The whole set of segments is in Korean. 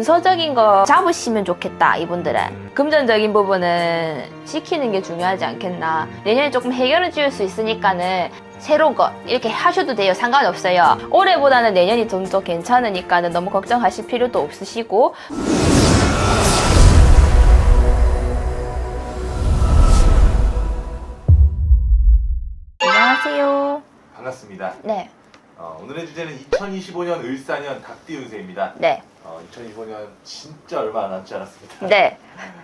문서적인 거 잡으시면 좋겠다 이분들은. 금전적인 부분은 지키는 게 중요하지 않겠나. 내년에 조금 해결을 지을 수 있으니까는 새로운 거 이렇게 하셔도 돼요. 상관없어요. 올해보다는 내년이 좀 더 괜찮으니까는 너무 걱정하실 필요도 없으시고. 안녕하세요. 반갑습니다. 네. 어, 오늘의 주제는 2025년 을사년 닭띠 운세입니다. 네, 어, 2025년 진짜 얼마 남지 않았습니다. 네.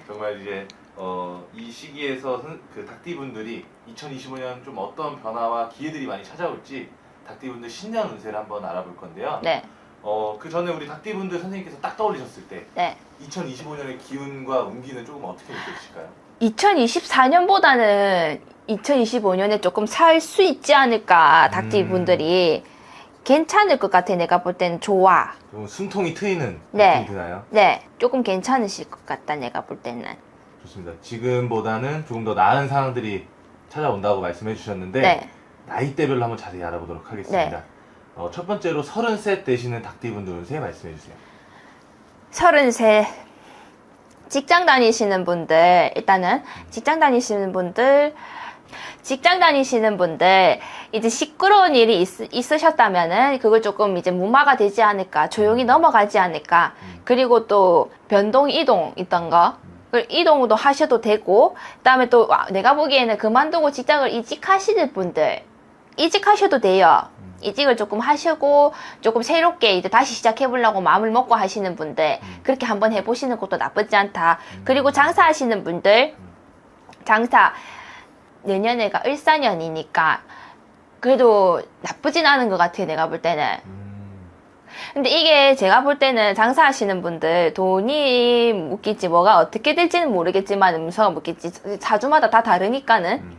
정말 이제 어, 이 시기에서 선- 그 닭띠 분들이 2025년 좀 어떤 변화와 기회들이 많이 찾아올지 닭띠 분들 신년 운세를 한번 알아볼 건데요. 네, 어, 그 전에 우리 닭띠 분들 선생님께서 딱 떠올리셨을 때 네. 2025년의 기운과 운기는 조금 어떻게 느껴지실까요? 2024년보다는 2025년에 조금 살 수 있지 않을까 닭띠 음. 분들이 괜찮을 것 같아 내가 볼 때는 좋아 좀 숨통이 트이는 네. 느낌이 드나요? 네 조금 괜찮으실 것 같다 내가 볼 때는 좋습니다. 지금보다는 조금 더 나은 상황들이 찾아온다고 말씀해 주셨는데 네 나이대별로 한번 자세히 알아보도록 하겠습니다. 어, 첫 번째로 33 되시는 닭띠분들 운세 말씀해 주세요. 서른세 직장 다니시는 분들 일단은 직장 다니시는 분들 직장 다니시는 분들 이제 시끄러운 일이 있, 있으셨다면은 그걸 조금 이제 무마가 되지 않을까 조용히 넘어가지 않을까 음. 그리고 또 변동 이동 있던 거 이동도 하셔도 되고 그다음에 또 와, 내가 보기에는 그만두고 직장을 이직하시는 분들 이직하셔도 돼요. 음. 이직을 조금 하시고 조금 새롭게 이제 다시 시작해 보려고 마음을 먹고 하시는 분들 음. 그렇게 한번 해보시는 것도 나쁘지 않다. 그리고 장사하시는 분들 장사 내년에가 을사년이니까 그래도 나쁘진 않은 것 같아요. 내가 볼 때는. 음, 근데 이게 제가 볼 때는 장사하시는 분들 돈이 묶일지 뭐가 어떻게 될지는 모르겠지만 음서가 묶일지 사주마다 다 다르니까는 음,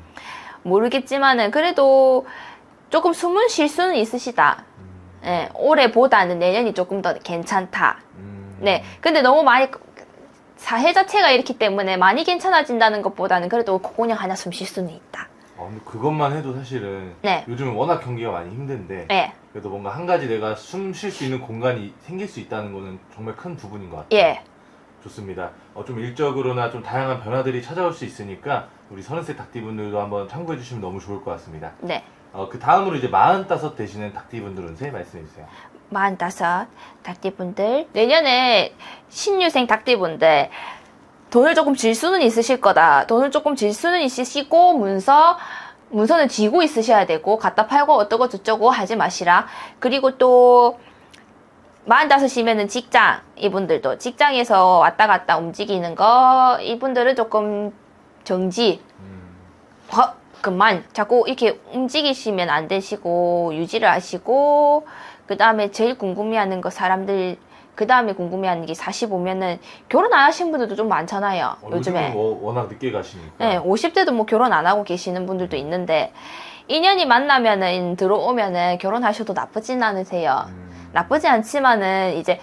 모르겠지만은 그래도 조금 숨은 쉴 수는 있으시다. 음, 예, 올해보다는 내년이 조금 더 괜찮다. 음. 네. 근데 너무 많이 사회 자체가 이렇기 때문에 많이 괜찮아진다는 것보다는 그래도 그냥 하나 숨 쉴 수는 있다. 어, 근데 그것만 해도 사실은 네. 요즘은 워낙 경기가 많이 힘든데 예. 그래도 뭔가 한 가지 내가 숨 쉴 수 있는 공간이 생길 수 있다는 거는 정말 큰 부분인 것 같아요. 예. 좋습니다. 어, 좀 일적으로나 좀 다양한 변화들이 찾아올 수 있으니까 우리 서른세 닭띠분들도 한번 참고해 주시면 너무 좋을 것 같습니다. 네. 어, 그 다음으로 이제 45 되시는 닭띠분들 운세 말씀해 주세요. 마흔다섯 닭띠분들 내년에 신유생 닭띠분들 돈을 조금 질 수는 있으실 거다. 돈을 조금 질 수는 있으시고 문서 문서는 쥐고 있으셔야 되고 갖다 팔고 어떠고 저쩌고 하지 마시라. 그리고 또 마흔다섯이면은 직장 이분들도 직장에서 왔다 갔다 움직이는 거 이분들은 조금 정지 음, 어, 그만. 자꾸 이렇게 움직이시면 안 되시고 유지를 하시고 그 다음에 제일 궁금해하는 거 사람들 그 다음에 궁금해하는 게 45면은 결혼 안 하신 분들도 좀 많잖아요 어, 요즘에 뭐 워낙 늦게 가시니까. 네, 50대도 뭐 결혼 안 하고 계시는 분들도 있는데 인연이 만나면은 들어오면은 결혼하셔도 나쁘진 않으세요. 음, 나쁘지 않지만은 이제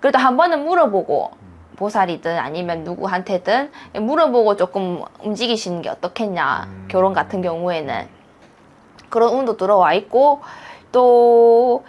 그래도 한 번은 물어보고 음, 보살이든 아니면 누구한테든 물어보고 조금 움직이시는 게 어떻겠냐 음. 결혼 같은 경우에는 그런 운도 들어와 있고 또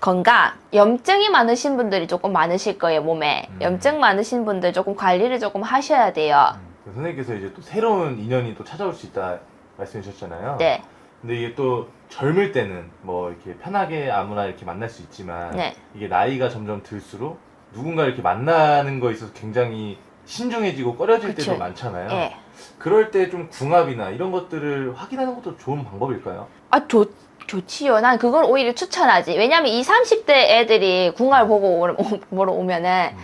건강 염증이 많으신 분들이 조금 많으실 거예요 몸에 음. 염증 많으신 분들 조금 관리를 조금 하셔야 돼요 음. 그래서 선생님께서 이제 또 새로운 인연이 또 찾아올 수 있다 말씀해 주셨잖아요. 네 근데 이게 또 젊을 때는 뭐 이렇게 편하게 아무나 이렇게 만날 수 있지만 네. 이게 나이가 점점 들수록 누군가 이렇게 만나는 거에 있어서 굉장히 신중해지고 꺼려질 그쵸. 때도 많잖아요. 예. 그럴 때 좀 궁합이나 이런 것들을 확인하는 것도 좋은 방법일까요? 아, 좋, 좋지요. 난 그걸 오히려 추천하지. 왜냐면 20, 30대 애들이 궁합 보고 오- 보러 오면은 음.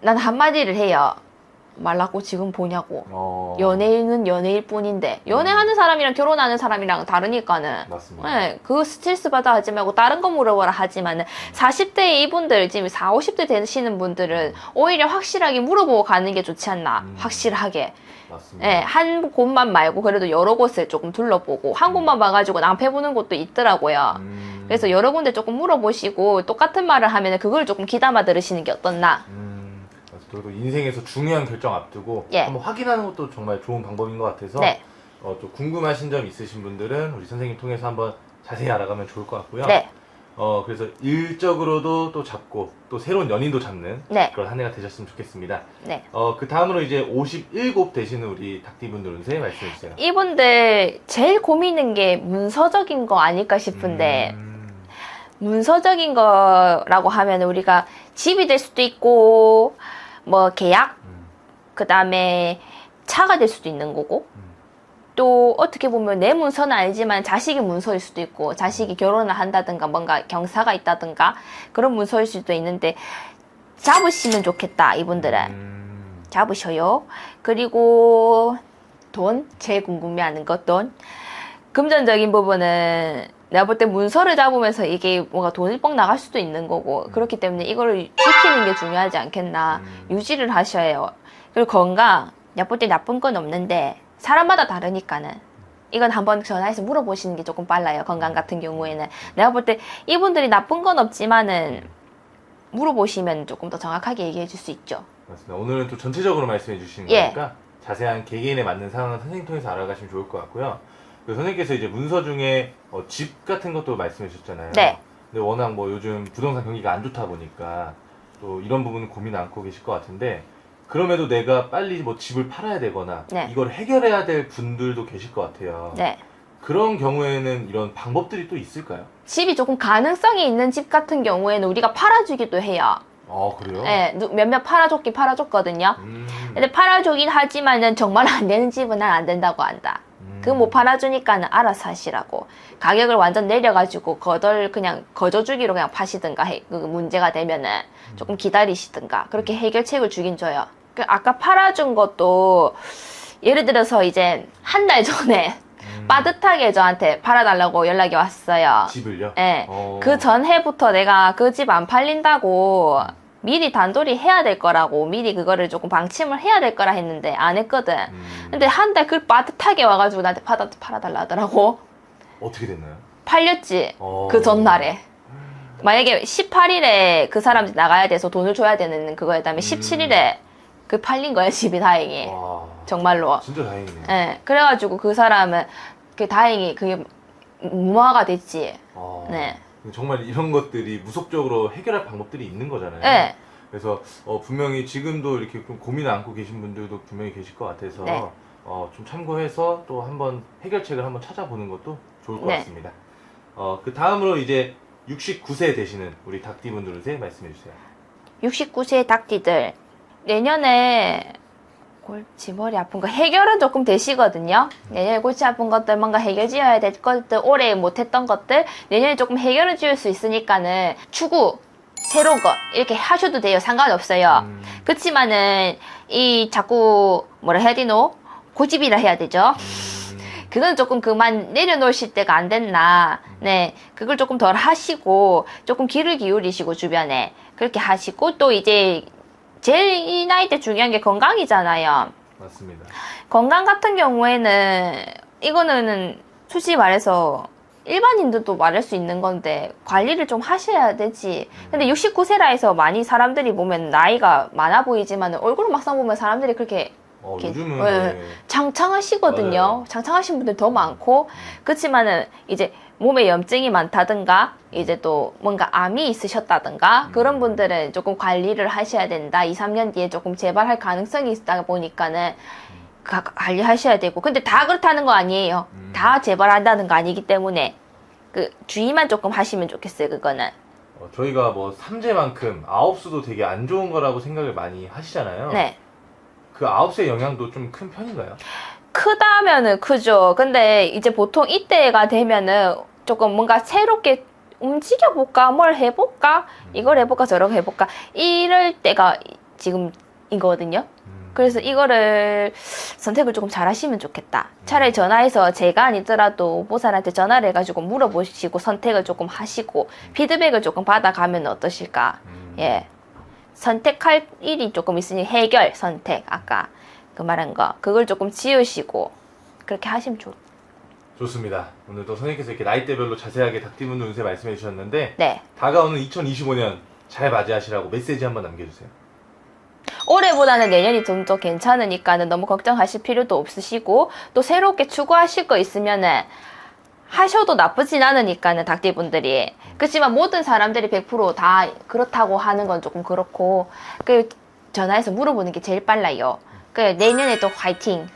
난 한마디를 해요. 말라고 지금 보냐고. 어... 연예인은 연예일 뿐인데 연애하는 사람이랑 결혼하는 사람이랑 다르니까는. 맞습니다. 네, 그 스트레스 받아 하지 말고 다른 거 물어보라 하지만은 40대 이분들 지금 4, 50대 되시는 분들은 오히려 확실하게 물어보고 가는 게 좋지 않나 음. 확실하게. 맞습니다. 예, 한 곳만 말고 그래도 여러 곳을 조금 둘러보고 한 곳만 봐가지고 낭패 보는 곳도 있더라고요. 음... 그래서 여러 군데 조금 물어보시고 똑같은 말을 하면 그걸 조금 귀담아 들으시는 게 어떻나. 음... 그리고 인생에서 중요한 결정 앞두고 예. 한번 확인하는 것도 정말 좋은 방법인 것 같아서 네, 어, 또 궁금하신 점 있으신 분들은 우리 선생님 통해서 한번 자세히 알아가면 좋을 것 같고요. 네, 어 그래서 일적으로도 또 잡고 또 새로운 연인도 잡는 네. 그런 한 해가 되셨으면 좋겠습니다. 네. 어 그 다음으로 이제 57 되시는 우리 닭띠분들 운세 말씀해 주세요. 이분들 제일 고민인 게 문서적인 거 아닐까 싶은데 음, 문서적인 거라고 하면 우리가 집이 될 수도 있고 뭐 계약 음, 그 다음에 차가 될 수도 있는 거고. 음. 또 어떻게 보면 내 문서는 아니지만 자식이 문서일 수도 있고 자식이 결혼을 한다든가 뭔가 경사가 있다든가 그런 문서일 수도 있는데 잡으시면 좋겠다 이분들은. 음, 잡으셔요. 그리고 돈 제일 궁금해하는 것 돈. 금전적인 부분은 내가 볼 때 문서를 잡으면서 이게 뭔가 돈이 뻥 나갈 수도 있는 거고 그렇기 때문에 이거를 지키는 게 중요하지 않겠나 음. 유지를 하셔야 해요. 그리고 건강, 내가 볼 때 나쁜 건 없는데, 사람마다 다르니까는. 이건 한번 전화해서 물어보시는 게 조금 빨라요. 건강 같은 경우에는. 내가 볼 때 이분들이 나쁜 건 없지만은, 물어보시면 조금 더 정확하게 얘기해 줄 수 있죠. 맞습니다. 오늘은 또 전체적으로 말씀해 주시는 예. 거니까 자세한 개개인에 맞는 상황은 선생님 통해서 알아가시면 좋을 것 같고요. 그 선생님께서 이제 문서 중에 어, 집 같은 것도 말씀해 주셨잖아요. 네. 근데 워낙 뭐 요즘 부동산 경기가 안 좋다 보니까 또 이런 부분은 고민 않고 계실 것 같은데 그럼에도 내가 빨리 뭐 집을 팔아야 되거나 네. 이걸 해결해야 될 분들도 계실 것 같아요. 네. 그런 경우에는 이런 방법들이 또 있을까요? 집이 조금 가능성이 있는 집 같은 경우에는 우리가 팔아주기도 해요. 아 그래요? 네, 누- 몇몇 팔아줬긴 팔아줬거든요. 음, 근데 팔아주긴 하지만은 정말 안 되는 집은 난 안 된다고 한다. 음. 그못 팔아주니까는 알아서 하시라고 가격을 완전 내려가지고 거덜 그냥 거저주기로 그냥 파시든가 해, 그 문제가 되면은 조금 기다리시든가 그렇게 해결책을 주긴 줘요. 그 아까 팔아준 것도 예를 들어서 이제 한 달 전에 음. 빠듯하게 저한테 팔아달라고 연락이 왔어요. 집을요? 예. 어. 그 전해부터 내가 그 집 안 팔린다고 미리 단돌이 해야 될 거라고 미리 그거를 조금 방침을 해야 될 거라 했는데 안 했거든. 음. 근데 한 달 그 빠듯하게 와가지고 나한테 팔아, 팔아달라 하더라고. 어떻게 됐나요? 팔렸지. 어. 그 전날에. 만약에 18일에 그 사람 나가야 돼서 돈을 줘야 되는 그거였다면 음. 17일에 그 팔린 거야, 집이 다행히. 와, 정말로. 진짜 다행이네요. 예. 그래가지고 그 사람은 그 다행히 그게 무화가 됐지. 아, 네. 정말 이런 것들이 무속적으로 해결할 방법들이 있는 거잖아요. 예. 그래서 어, 분명히 지금도 이렇게 좀 고민 안고 계신 분들도 분명히 계실 것 같아서 네. 어, 좀 참고해서 또 한번 해결책을 한번 찾아보는 것도 좋을 것 네. 같습니다. 어, 그 다음으로 이제 69세 되시는 우리 닭띠분들한테 말씀해 주세요. 69세 닭띠들 내년에 골치 머리 아픈 거 해결은 조금 되시거든요. 내년에 골치 아픈 것들 뭔가 해결 지어야 될 것들 올해 못했던 것들 내년에 조금 해결을 지을 수 있으니까는 추구 새로운 거 이렇게 하셔도 돼요. 상관없어요. 음, 그렇지만은 이 자꾸 뭐라 해야 되노? 고집이라 해야 되죠. 음, 그건 조금 그만 내려놓으실 때가 안 됐나. 네. 그걸 조금 덜 하시고, 조금 귀를 기울이시고, 주변에. 그렇게 하시고, 또 이제, 제일 이 나이 때 중요한 게 건강이잖아요. 맞습니다. 건강 같은 경우에는, 이거는 솔직히 말해서, 일반인들도 말할 수 있는 건데, 관리를 좀 하셔야 되지. 근데 69세라 해서 많이 사람들이 보면 나이가 많아 보이지만, 얼굴 막상 보면 사람들이 그렇게 어, 요즘은 네. 네. 장창하시거든요. 맞아요. 장창하신 분들 더 많고 그렇지만은 이제 몸에 염증이 많다든가 이제 또 뭔가 암이 있으셨다든가 음. 그런 분들은 조금 관리를 하셔야 된다. 2, 3년 뒤에 조금 재발할 가능성이 있다 보니까는 가- 관리하셔야 되고 근데 다 그렇다는 거 아니에요. 음. 다 재발한다는 거 아니기 때문에 그 주의만 조금 하시면 좋겠어요. 그거는. 어, 저희가 뭐 삼재만큼 아홉수도 되게 안 좋은 거라고 생각을 많이 하시잖아요. 네. 그 아홉수의 영향도 좀 큰 편인가요? 크다면은 크죠. 근데 이제 보통 이때가 되면은 조금 뭔가 새롭게 움직여볼까, 뭘 해볼까, 이걸 해볼까, 저걸 해볼까, 이럴 때가 지금 이거든요. 음. 그래서 이거를 선택을 조금 잘 하시면 좋겠다. 차라리 전화해서 제가 아니더라도 보살한테 전화를 해가지고 물어보시고 선택을 조금 하시고 피드백을 조금 받아가면 어떠실까. 음. 예. 선택할 일이 조금 있으니 해결, 선택. 아까 그 말한 거. 그걸 조금 지으시고 그렇게 하시면 좋. 좋습니다. 오늘 또 선생님께서 이렇게 나이대별로 자세하게 닭띠분 운세 말씀해 주셨는데 네. 다가오는 2025년 잘 맞이하시라고 메시지 한번 남겨주세요. 올해보다는 내년이 좀 더 괜찮으니까는 너무 걱정하실 필요도 없으시고 또 새롭게 추구하실 거 있으면은 하셔도 나쁘진 않으니까는 닭띠분들이. 그렇지만 모든 사람들이 100%다 그렇다고 하는 건 조금 그렇고 그 전화해서 물어보는 게 제일 빨라요. 그 내년에 또 화이팅